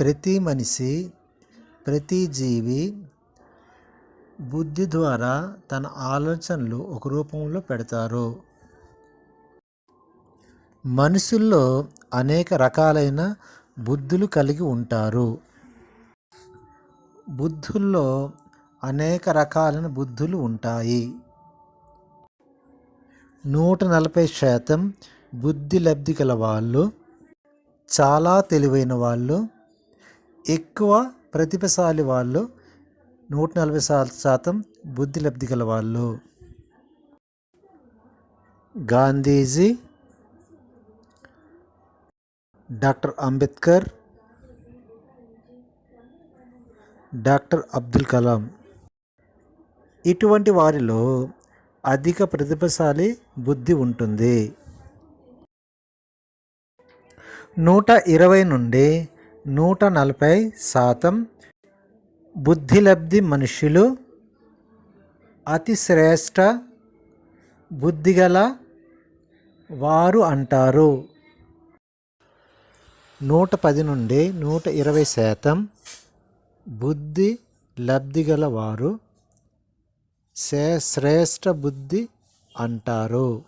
ప్రతి మనిషి ప్రతి జీవి బుద్ధి ద్వారా తన ఆలోచనలు ఒక రూపంలో పెడతారు. మనుషుల్లో అనేక రకాలైన బుద్ధులు కలిగి ఉంటారు. బుద్ధుల్లో అనేక రకాలైన బుద్ధులు ఉంటాయి. నూట నలభై శాతం బుద్ధి లబ్ధి గల వాళ్ళు చాలా తెలివైన వాళ్ళు ఎక్కువ ప్రతిభశాలి వాళ్ళు నూట నలభై శాతం బుద్ధి లబ్ధి గల వాళ్ళు. Gandhiji doctor Ambedkar doctor Abdul Kalam. ఇటువంటి వారిలో అధిక ప్రతిభశాలి బుద్ధి ఉంటుంది. నూట ఇరవై నుండి నూట నలభై శాతం బుద్ధిలబ్ధి మనుషులు అతి శ్రేష్ట బుద్ధిగల వారు అంటారు. నూట పది నుండి నూట ఇరవై శాతం బుద్ధి లబ్ధి గల వారు శ్రేష్ట బుద్ధి అంటారు.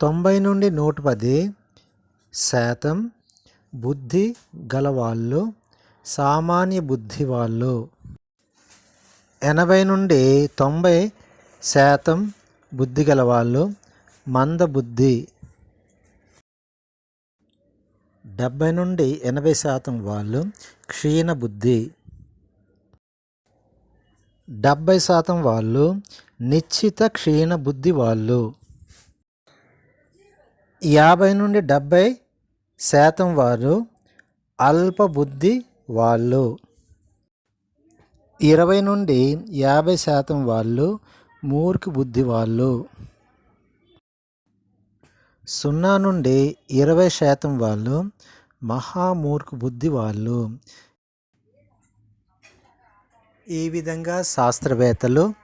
తొంభై నుండి నూట పది శాతం బుద్ధి గలవాళ్ళు సామాన్య బుద్ధి వాళ్ళు. ఎనభై నుండి తొంభై శాతం బుద్ధి గలవాళ్ళు మందబుద్ధి డెబ్భై నుండి ఎనభై శాతం వాళ్ళు క్షీణ బుద్ధి. డెబ్భై శాతం వాళ్ళు నిశ్చిత క్షీణ బుద్ధి వాళ్ళు. యాభై నుండి డెబ్భై శాతం వారు అల్ప బుద్ధి వాళ్ళు. ఇరవై నుండి యాభై శాతం వాళ్ళు మూర్ఖ బుద్ధి వాళ్ళు. సున్నా నుండి ఇరవై శాతం వాళ్ళు మహామూర్ఖ బుద్ధి వాళ్ళు. ఈ విధంగా శాస్త్రవేత్తలు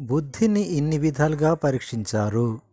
బుద్ధిని ఇన్ని విధాలుగా పరీక్షించారు.